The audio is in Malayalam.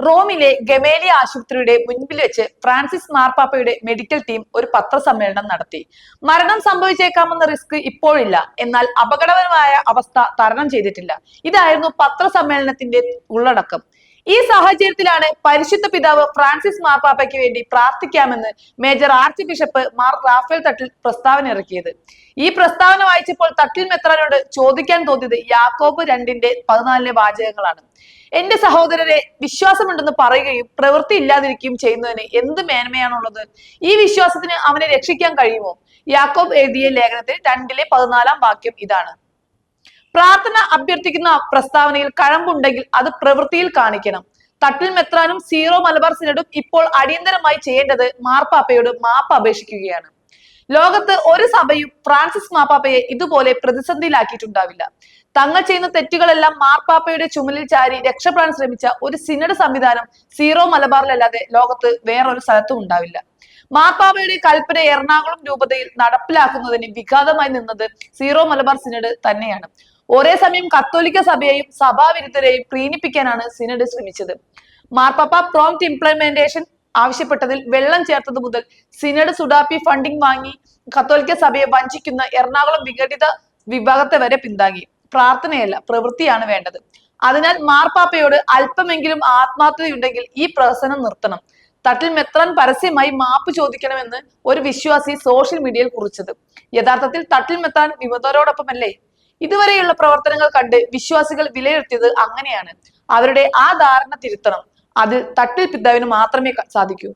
റോമിലെ ഗമേലിയ ആശുപത്രിയുടെ മുൻപിൽ വെച്ച് ഫ്രാൻസിസ് മാർപ്പാപ്പയുടെ മെഡിക്കൽ ടീം ഒരു പത്രസമ്മേളനം നടത്തി. മരണം സംഭവിച്ചേക്കാമെന്ന റിസ്ക് ഇപ്പോഴില്ല. എന്നാൽ അപകടകരമായ അവസ്ഥ തരണം ചെയ്തിട്ടില്ല. ഇതായിരുന്നു പത്രസമ്മേളനത്തിന്റെ ഉള്ളടക്കം. ഈ സാഹചര്യത്തിലാണ് പരിശുദ്ധ പിതാവ് ഫ്രാൻസിസ് മാർപ്പാപ്പയ്ക്ക് വേണ്ടി പ്രാർത്ഥിക്കാമെന്ന് major archbishop Mar Raphael Thattil പ്രസ്താവന ഇറക്കിയത്. ഈ പ്രസ്താവന വായിച്ചപ്പോൾ തട്ടിൽ മെത്രാനോട് ചോദിക്കാൻ തോന്നിയത് യാക്കോബ് രണ്ടിന്റെ പതിനാലിലെ വാചകങ്ങളാണ്. എന്റെ സഹോദരരെ വിശ്വാസമുണ്ടെന്ന് പറയുകയും പ്രവൃത്തി ഇല്ലാതിരിക്കുകയും ചെയ്യുന്നതിന് എന്ത് മേന്മയാണുള്ളത്? ഈ വിശ്വാസത്തിന് അവനെ രക്ഷിക്കാൻ കഴിയുമോ? യാക്കോബ് എഴുതിയ ലേഖനത്തിൽ രണ്ടിലെ പതിനാലാം വാക്യം ഇതാണ്. പ്രാർത്ഥന അഭ്യർത്ഥിക്കുന്ന പ്രസ്താവനയിൽ കഴമ്പുണ്ടെങ്കിൽ അത് പ്രവൃത്തിയിൽ കാണിക്കണം. തട്ടിൽ മെത്രാനും സീറോ മലബാർ സിനഡും ഇപ്പോൾ അടിയന്തരമായി ചെയ്യേണ്ടത് മാർപ്പാപ്പയോട് മാപ്പ് അപേക്ഷിക്കുകയാണ്. ലോകത്ത് ഒരു സഭയും ഫ്രാൻസിസ് മാപ്പാപ്പയെ ഇതുപോലെ പ്രതിസന്ധിയിലാക്കിയിട്ടുണ്ടാവില്ല. തങ്ങൾ ചെയ്യുന്ന തെറ്റുകളെല്ലാം മാർപ്പാപ്പയുടെ ചുമലിൽ ചാരി രക്ഷപ്പെടാൻ ശ്രമിച്ച ഒരു സിനഡ് സംവിധാനം സീറോ മലബാറിലല്ലാതെ ലോകത്ത് വേറൊരു സ്ഥലത്തും ഉണ്ടാവില്ല. മാർപ്പാപ്പയുടെ കൽപ്പന എറണാകുളം രൂപതയിൽ നടപ്പിലാക്കുന്നതിന് വിഘാതമായി നിന്നത് സീറോ മലബാർ സിനഡ് തന്നെയാണ്. ഒരേ സമയം കത്തോലിക്ക സഭയെയും സഭാവിരുദ്ധരെയും പ്രീണിപ്പിക്കാനാണ് സിനഡ് ശ്രമിച്ചത്. മാർപ്പാപ്പ പ്രോംപ്റ്റ് ഇംപ്ലിമെന്റേഷൻ ആവശ്യപ്പെട്ടതിൽ വെള്ളം ചേർത്തത് മുതൽ സിനഡ് സുഡാപ്പി ഫണ്ടിംഗ് വാങ്ങി കത്തോലിക്ക സഭയെ വഞ്ചിക്കുന്ന എറണാകുളം വിഘടിത വിഭാഗത്തെ വരെ പിന്താങ്ങി. പ്രാർത്ഥനയല്ല പ്രവൃത്തിയാണ് വേണ്ടത്. അതിനാൽ മാർപ്പാപ്പയോട് അല്പമെങ്കിലും ആത്മാർത്ഥതയുണ്ടെങ്കിൽ ഈ പ്രഹസനം നിർത്തണം. തട്ടിൽ മെത്രാൻ പരസ്യമായി മാപ്പ് ചോദിക്കണമെന്ന് ഒരു വിശ്വാസി സോഷ്യൽ മീഡിയയിൽ കുറിച്ചത്. യഥാർത്ഥത്തിൽ തട്ടിൽ മെത്താൻ വിമതരോടൊപ്പമല്ലേ? ഇതുവരെയുള്ള പ്രവർത്തനങ്ങൾ കണ്ട് വിശ്വാസികൾ വിലയിരുത്തിയത് അങ്ങനെയാണ്. അവരുടെ ആ ധാരണ തിരുത്തണം. അത് തട്ടിൽ പിതാവിന് മാത്രമേ സാധിക്കൂ.